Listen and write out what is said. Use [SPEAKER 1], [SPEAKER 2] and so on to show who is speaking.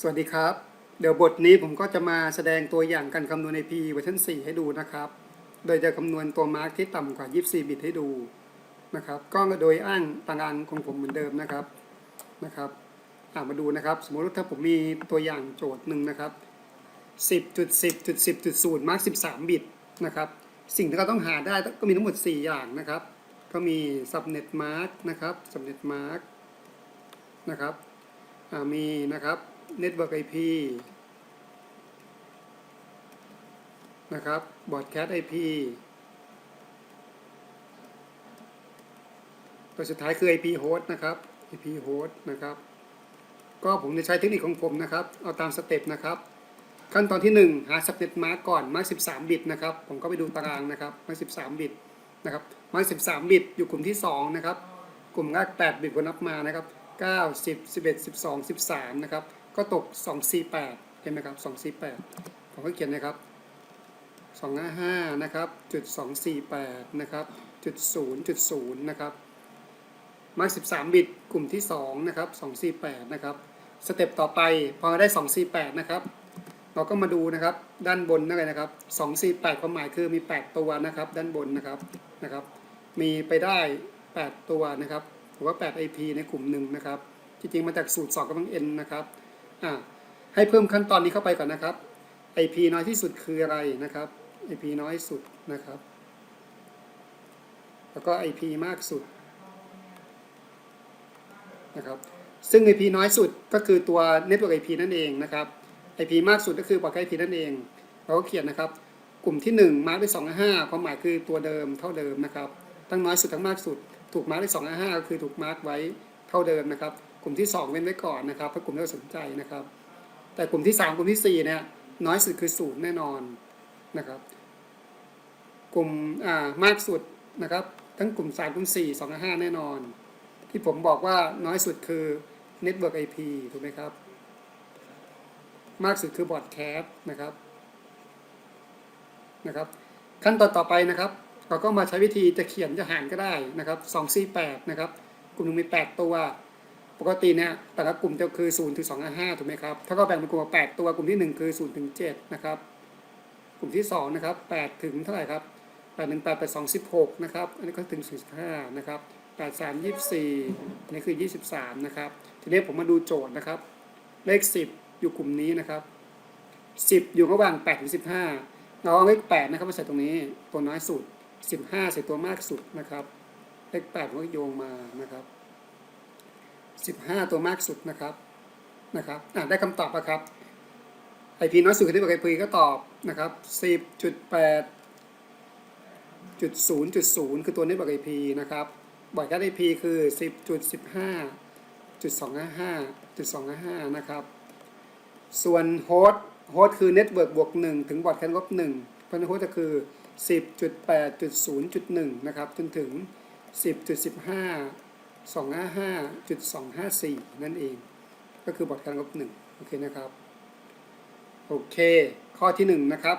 [SPEAKER 1] สวัสดีครับ เดี๋ยวบทนี้ผมก็จะมาแสดงตัวอย่างการคำนวณ IP เวอร์ชัน4 ให้ดูนะครับ โดยจะคำนวณตัวมาร์กที่ต่ำกว่า 24 บิตให้ดูนะครับ ก็โดยอ้างตารางของผมเหมือนเดิมนะครับนะครับามาดูนะครับ สมมติว่าถ้าผมมีตัวอย่างโจทย์หนึ่งนะครับ 10.10.10.0 มาร์ก13 บิตนะครับ สิ่งที่เราต้องหาได้ก็มีทั้งหมด 4 อย่างนะครับ ก็มี subnet mark นะครับ subnet mark นะครับมีนะครับ network IP นะครับ broadcast IP ตัวสุดท้ายคือ IP host นะครับ IP host นะครับ ก็ผมจะใช้เทคนิคของผมนะครับ เอาตามสเต็ปนะครับ ขั้นตอนที่ 1 หา subnet mark ก่อน mark 13 บิตนะครับ ผมก็ไปดูตารางนะครับ mark 13 บิตนะครับ mark 13 บิตอยู่กลุ่มที่ 2 นะครับ กลุ่มแรก8บิตก็นับมานะครับ 9 10 11 12 13นะครับก็ตก 248เห็นไหมครับ248ผมก็เขียนนะครับ255นะครับจุด248นะครับจุด0จุด0นะครับมาร์ค13 บิตกลุ่มที่2นะครับ248นะครับสเต็ปต่อไปพอได้ 248นะครับเราก็มาดูนะครับด้านบนนั่นเลยนะครับ248ความหมายคือมี 8 ตัวนะครับด้านบนนะครับนะครับ มีไปได้ 8 ตัวนะครับ หรือว่า 8 IP ในกลุ่มหนึ่งนะครับ จริงๆมาจากสูตร2กำลัง n นะครับอ่าให้เพิ่มขั้นตอนนี้เข้าไปก่อนนะครับ IP น้อยที่สุดคืออะไรนะครับ IP น้อยสุดนะครับ แล้วก็ IP มากสุดนะครับซึ่ง IP น้อยสุดก็คือตัว Network IP นั่นเองนะครับ IP มากสุดก็คือ Broadcast IP นั่นเอง เราก็เขียนนะครับ กลุ่มที่ 1 มาร์กด้วย255ความหมายคือตัวเดิมเท่าเดิมนะครับ ทั้งน้อยสุดทั้งมากสุด ถูกมาร์กด้วย255ก็คือถูกมาร์กไว้เท่าเดิมนะครับ กลุ่มที่ 2 เว้นไว้ก่อนนะครับเพราะกลุ่มที่เราสนใจนะครับ แต่กลุ่มที่ 3 กลุ่มที่ 4 เนี่ยน้อยสุดคือศูนย์แน่นอนนะครับ กลุ่มอ่ามากสุดนะครับ ทั้งกลุ่ม 3 กลุ่ม 4 2 5 แน่นอน ที่ผมบอกว่าน้อยสุดคือ Network IP ถูกไหมครับ มากสุดคือบอร์ดแคสนะครับนะครับ ขั้นตอนต่อไปนะครับ เราก็มาใช้วิธีจะเขียนจะหารก็ได้นะครับ2 4 8นะครับ กลุ่มหนึ่งมี 8 ตัว ปกติเนี่ยแต่ละกลุ่มจะคือ0ถึง2 5ถูกไหมครับ ถ้าก็แบ่งเป็นกลุ่มละ8ตัว กลุ่มที่ 1 คือ0ถึง7นะครับ กลุ่มที่2นะครับ8ถึงเท่าไหร่ครับ8ถึง8 8 2 16นะครับ อันนี้ก็ถึง45นะครับ8 3 24อันนี้คือ 23นะครับ ทีนี้ผมมาดูโจทย์นะครับ เลข 10 อยู่กลุ่มนี้นะครับ 10 อยู่ระหว่าง8ถึง15เราเอาเลข8นะครับมาใส่ตรงนี้ตัวน้อยสุด 15 ใส่ตัวมากสุดนะครับ เลข8ผมก็โยงมานะครับ 15 ตัวมากสุดนะครับนะครับอะได้คำตอบแล้วครับไอพีน้อยสุดคือที่บอกไอพีก็ตอบนะครับ 10.8จุด0จุด0คือตัวนี้บอกไอพีนะครับบ่อยกันไอพีคือ 10.15จุด255จุด255 นะครับ ส่วนโฮสต์โฮสต์คือเน็ตเวิร์กบวก1ถึงบอร์ดแคนลบ1เพราะนั้นโฮสต์จะคือ 10.8.0.1 นะครับ จนถึง 10.15 255.254 นั่นเอง ก็คือบทการลบ1โอเคนะครับ โอเค ข้อที่ 1 นะครับ